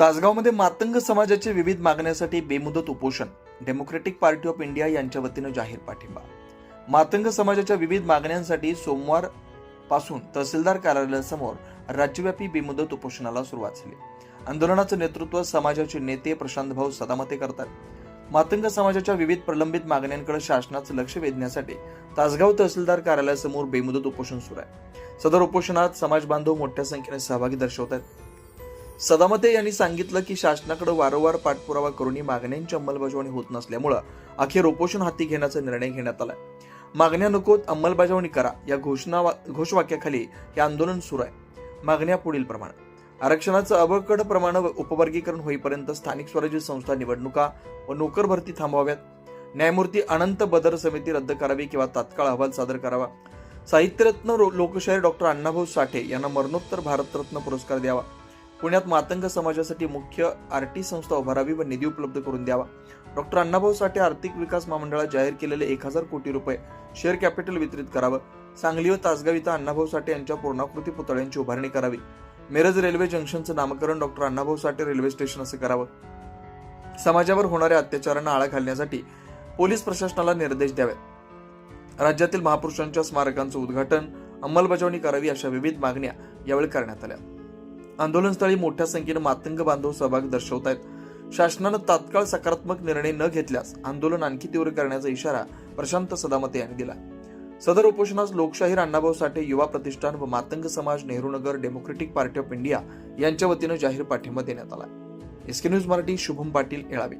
तासगावमध्ये मातंग समाजाचे विविध मागण्यासाठी बेमुदत उपोषण डेमोक्रेटिक पार्टी ऑफ इंडिया यांच्या वतीनं जाहीर पाठिंबा. मातंग समाजाच्या विविध मागण्यांसाठी सोमवारपासून तहसीलदार कार्यालयासमोर राज्यव्यापी बेमुदत उपोषणाला सुरुवात झाली. आंदोलनाचं नेतृत्व समाजाचे नेते प्रशांत भाऊ सदामते करतात. मातंग समाजाच्या विविध प्रलंबित मागण्यांकडे शासनाचं लक्ष वेधण्यासाठी तासगाव तहसीलदार कार्यालयासमोर बेमुदत उपोषण सुरू आहे. सदर उपोषणात समाज बांधव मोठ्या संख्येने सहभागी दर्शवत आहेत. सदामते यांनी सांगितलं की शासनाकडे वारंवार पाठपुरावा करूनही मागण्यांची अंमलबजावणी होत नसल्यामुळं अखेर उपोषण हाती घेण्याचा निर्णय घेण्यात आलाय. मागण्या नकोत अंमलबजावणी करा. या घोषणा घोषवाक्याखाली हे आंदोलन सुरू आहे. मागण्या पुढील प्रमाणे. आरक्षणाचं अबकड प्रमाण उपवर्गीकरण होईपर्यंत स्थानिक स्वराज्य संस्था निवडणुका व नोकर भरती थांबवाव्यात. न्यायमूर्ती अनंत बदर समिती रद्द करावी किंवा तात्काळ अहवाल सादर करावा. साहित्यरत्न लोकशाहीर डॉक्टर अण्णाभाऊ साठे यांना मरणोत्तर भारतरत्न पुरस्कार द्यावा. पुण्यात मातंग समाजासाठी मुख्य आर टी संस्था उभारावी व निधी उपलब्ध करून द्यावा. डॉक्टर अण्णाभाऊ साठे आर्थिक विकास महामंडळात जाहीर केलेले एक हजार कोटी रुपये शेअर कॅपिटल वितरित करावं. सांगली व तासगाव इथं अण्णाभाऊ साठे यांच्या पूर्णाकृती पुतळ्यांची उभारणी करावी. मिरज रेल्वे जंक्शनचं नामकरण doctor Annabhau Sathe railway station असं करावं. समाजावर होणाऱ्या अत्याचारांना आळा घालण्यासाठी पोलीस प्रशासनाला निर्देश द्यावेत. राज्यातील महापुरुषांच्या स्मारकांचं उद्घाटन अंमलबजावणी करावी अशा विविध मागण्या यावेळी करण्यात आल्या. आंदोलनस्थळी मोठ्या संख्येनं मातंग बांधव सहभाग दर्शवत आहेत. शासनानं तात्काळ सकारात्मक निर्णय न घेतल्यास आंदोलन आणखी तीव्र करण्याचा इशारा प्रशांत सदामते यांनी दिला. सदर उपोषणास लोकशाहीर अण्णाभाऊ साठे युवा प्रतिष्ठान व मातंग समाज Nehrunagar democratic party of India यांच्या वतीनं जाहीर पाठिंबा देण्यात आला. SK news Marathi Shubham Patil Yelavi.